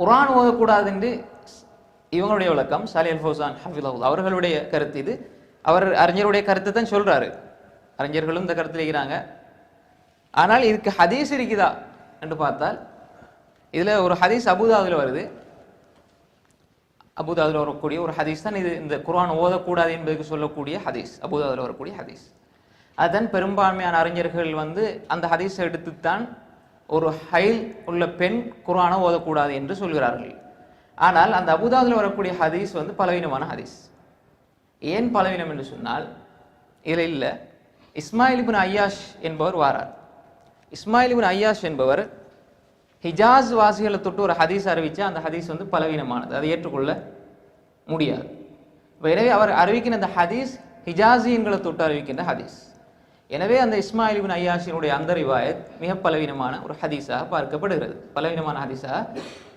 குரான் ஓதக்கூடாது என்று இவங்களுடைய விளக்கம் சாலி அல் ஃபௌசான் ஹஃபிலவுல் அவர்களுடைய கருத்து இது. அவர் அறிஞருடைய கருத்தை தான் சொல்கிறாரு அறிஞர்களும் இந்த கருத்தில் இருக்கிறாங்க. ஆனால் இதுக்கு ஹதீஸ் இருக்குதா என்று பார்த்தால் இதில் ஒரு ஹதீஸ் அபுதாதில் வருது. அபுதாதுல வரக்கூடிய ஒரு ஹதீஸ் தான் இது. இந்த குரான் ஓதக்கூடாது என்பதற்கு சொல்லக்கூடிய ஹதீஸ். அபுதாதுல வரக்கூடிய ஹதீஸ். அதன் பெரும்பான்மையான அறிஞர்கள் வந்து அந்த ஹதீஸை எடுத்துத்தான் ஒரு ஹைல் உள்ள பெண் குரானை ஓதக்கூடாது என்று சொல்கிறார்கள். ஆனால் அந்த அபுதாதுல வரக்கூடிய ஹதீஸ் வந்து பலவீனமான ஹதீஸ். ஏன் பலவீனம் என்று சொன்னால் இதில் இல்லை. இஸ்மாயில் இப்னு ஐயாஷ் என்பவர் வாரார். இஸ்மாயில் இப்னு ஐயாஷ் என்பவர் ஹிஜாஸ் வாசிகளை தொட்டு ஒரு ஹதீஸ் அறிவித்தா அந்த ஹதீஸ் வந்து பலவீனமானது. அதை ஏற்றுக்கொள்ள முடியாது. எனவே அவர் அறிவிக்கின்ற அந்த ஹதீஸ் ஹிஜாசியன்களை தொட்டு அறிவிக்கின்ற ஹதீஸ். எனவே அந்த இஸ்மாயில் ஐயாசியினுடைய ஐயாஷினுடைய அந்த ரிவாயத் மிக பலவீனமான ஒரு ஹதீஸாக பார்க்கப்படுகிறது. பலவீனமான ஹதீஸாக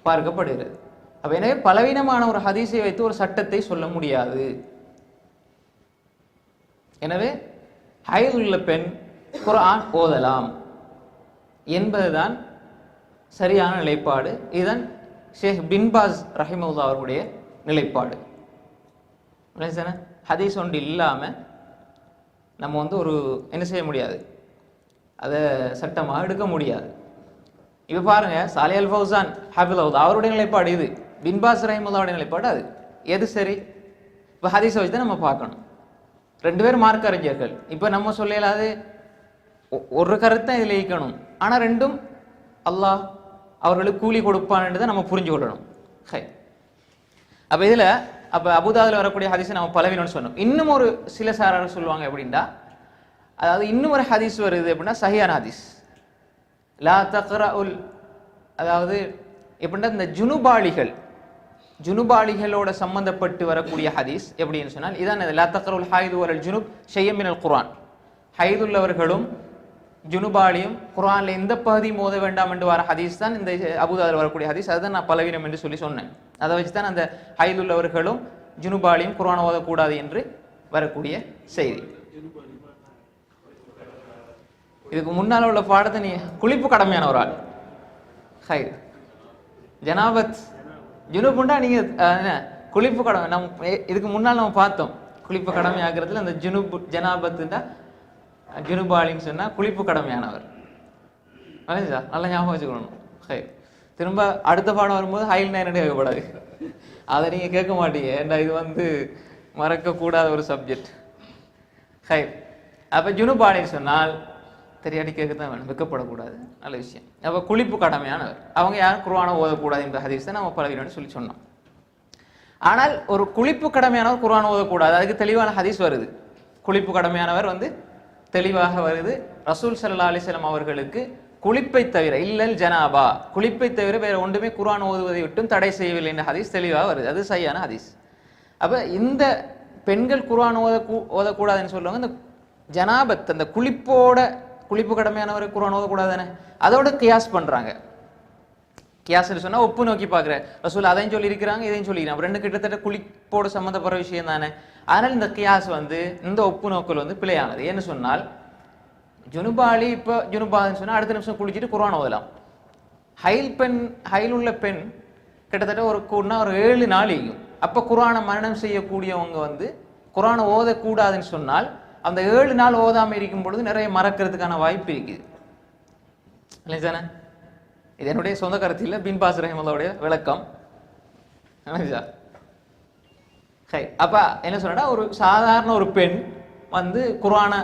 பார்க்கப்படுகிறது. அப்போ எனவே பலவீனமான ஒரு ஹதீஸை வைத்து ஒரு சட்டத்தை சொல்ல முடியாது. எனவே ஹைல் உள்ள பெண் குரான் ஓதலாம் என்பதுதான் சரியான நிலைப்பாடு. இதன் ஷேக் பின்பாஸ் ரஹிமவுல்லா அவர்களுடைய நிலைப்பாடு. ஹதீஸ் ஒன்று இல்லாமல் நம்ம வந்து ஒரு என்ன செய்ய முடியாது? அதை சட்டமாக எடுக்க முடியாது. இப்போ பாருங்கள் சாலி அல் ஃபௌசான் ஹாஃபில் அவருடைய நிலைப்பாடு இது. பின்பாஸ் ரஹிமுல்லாவுடைய நிலைப்பாடு அது. எது சரி? இப்போ ஹதீஸை வச்சு தான் நம்ம பார்க்கணும். ரெண்டு பேரும் மார்க்க அறிஞர்கள். இப்போ நம்ம சொல்லலாது ஒ- ஒரு கருத்தை இதில் ஈக்கணும் ஆனால் ரெண்டும் அல்லாஹ் அவர்களுக்கு கூலி கொடுப்பான்ன்றதை நம்ம புரிஞ்சு கொள்ளணும் ஹை. அப்போ இதில் அப்போ அபுதாபில் வரக்கூடிய ஹதீஸை நம்ம பலவீனம்னு சொன்னோம் இன்னும் ஒரு சில சாரார் சொல்லுவாங்க எப்படின்னா அதாவது இன்னும் ஒரு ஹதீஸ் வருது அப்படின்னா சஹியான ஹதீஸ். லா தக்ரா உல் அதாவது எப்படின்னா இந்த ஜுனுபாலிகள் ஜுனுபாலிகளோட சம்பந்தப்பட்டு வரக்கூடிய ஹதீஸ் எப்படின்னு சொன்னால் இதான் இது, லா உல் ஹாயுது வரல் ஜுனுப் ஷையமினல் குரான் ஹைதுள்ளவர்களும் ஜுனுபாலியும் குரானில் எந்த பகுதி மோத வேண்டாம் என்று வர ஹதீஸ் தான் இந்த அபுதாபில் வரக்கூடிய ஹதீஸ். அதுதான் நான் பலவீனம் என்று சொல்லி சொன்னேன். அதை வச்சு தான் அந்த ஹைதுள்ளவர்களும் ஜுனுபாலியும் குரான் ஓதக்கூடாது என்று வரக்கூடிய செய்தி. இதுக்கு முன்னால் உள்ள பாடத்தை நீ குளிப்பு கடமையான ஒரு ஆள். ஹை ஜனாபத். ஜுனுபுண்டா நீங்க என்ன? குளிப்பு கடமை. நம்ம இதுக்கு முன்னால் நம்ம பார்த்தோம். குளிப்பு கடமை ஆகிறதுல அந்த ஜுனுப் ஜனாபத்துண்டா? ஜுனுபாலின்னு சொன்னால் குளிப்பு கடமையானவர். வளைஞ்சா நல்லா ஞாபகம் வச்சுக்கணும். ஹை திரும்ப அடுத்த பாடம் வரும்போது ஹைல் நேரடி கேட்கக்கூடாது அதை நீங்கள் கேட்க மாட்டீங்க. ஏன்டா இது வந்து மறக்கக்கூடாத ஒரு சப்ஜெக்ட். ஹை அப்போ ஜுனுபாலின்னு சொன்னால் தெரியாடி கேட்க தான் வேணும். வெக்கப்படக்கூடாது. நல்ல விஷயம். அப்போ குளிப்பு கடமையானவர். அவங்க யாரும் குர்ஆனை ஓதக்கூடாது என்ற ஹதீஸ் தான் நம்ம பலவீனம்னு சொல்லி சொன்னோம். ஆனால் ஒரு குளிப்பு கடமையானவர் குர்ஆன் ஓதக்கூடாது. அதுக்கு தெளிவான ஹதீஸ் வருது. குளிப்பு கடமையானவர் வந்து தெளிவாக வருது. ரசூல் சல்லா அலைஹி அவர்களுக்கு குளிப்பை தவிர இல்லல் ஜனாபா குளிப்பை தவிர வேற ஒன்றுமே குரான் ஓதுவதை விட்டும் தடை செய்யவில்லை என்ற ஹதீஸ் தெளிவாக வருது. அது சரியான ஹதீஸ். அப்போ இந்த பெண்கள் குரான் ஓத ஓதக்கூடாதுன்னு சொல்லுவாங்க இந்த ஜனாபத் அந்த குளிப்போட குளிப்பு கடமையானவர் குரான் ஓதக்கூடாதுன்னு அதோட கியாஸ் பண்ணுறாங்க பண்றாங்க கியாஸ்னு சொன்னா ஒப்பு நோக்கி பார்க்குற ரசூல் அதையும் சொல்லியிருக்கிறாங்க இதையும் சொல்லிக்கிறாங்க ரெண்டு கிட்டத்தட்ட குளிப்போட சம்மந்தப்படுற விஷயம் தானே அதனால் இந்த கியாஸ் வந்து இந்த ஒப்பு நோக்கல் வந்து பிழையானது ஏன்னு சொன்னால் ஜுனுபாலி இப்போ ஜுனுபான்னு சொன்னா அடுத்த நிமிஷம் குளிச்சுட்டு குரான் ஓதலாம் ஹைல் பெண் ஹைல் உள்ள பெண் கிட்டத்தட்ட ஒரு கூடனா ஒரு ஏழு நாள் ஈகும் அப்போ குரானை மரணம் செய்யக்கூடியவங்க வந்து குரானை ஓதக்கூடாதுன்னு சொன்னால் அந்த ஏழு நாள் ஓதாம இருக்கும் பொழுது நிறைய மறக்கிறதுக்கான வாய்ப்பு இருக்குது. இல்லைதானே இது என்னுடைய சொந்த கருத்து இல்லை பின் பாஸ் ரஹிமல்லாவுடைய விளக்கம். நினைச்சா ஹை அப்போ என்ன சொன்னா ஒரு சாதாரண ஒரு பெண் வந்து குரானை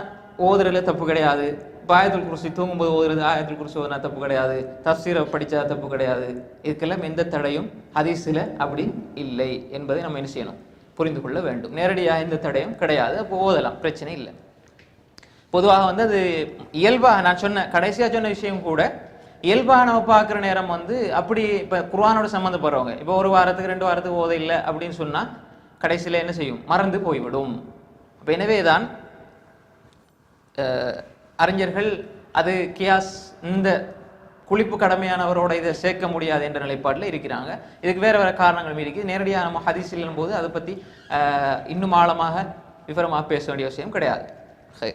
ஓதுறதுல தப்பு கிடையாது. இப்ப குறிச்சி குருசி தூங்கும்போது ஓதுறது ஆயத்துல் குருசி ஓதுனா தப்பு கிடையாது. தப்சீரை படித்தா தப்பு கிடையாது. இதுக்கெல்லாம் எந்த தடையும் ஹதீஸில் அப்படி இல்லை என்பதை நம்ம என்ன செய்யணும்? புரிந்து கொள்ள வேண்டும். நேரடியாக எந்த தடையும் கிடையாது. அப்போ ஓதலாம் பிரச்சனை இல்லை. பொதுவாக வந்து அது இயல்பாக நான் சொன்ன கடைசியாக சொன்ன விஷயம் கூட இயல்பாக நம்ம பார்க்குற நேரம் வந்து அப்படி இப்போ குர்வானோட சம்மந்தப்படுறவங்க. இப்போ ஒரு வாரத்துக்கு ரெண்டு வாரத்துக்கு ஓத இல்லை அப்படின்னு சொன்னால் கடைசியில் என்ன செய்யும்? மறந்து போய்விடும். அப்போ எனவே தான் அறிஞர்கள் அது கியாஸ் இந்த குளிப்பு கடமையானவரோட இதை சேர்க்க முடியாது என்ற நிலைப்பாட்டில் இருக்கிறாங்க. இதுக்கு வேறு வேறு காரணங்களும் இருக்குது. நேரடியாக நம்ம ஹதீஸ் போது அதை பற்றி இன்னும் ஆழமாக விவரமாக பேச வேண்டிய விஷயம் கிடையாது. சரி.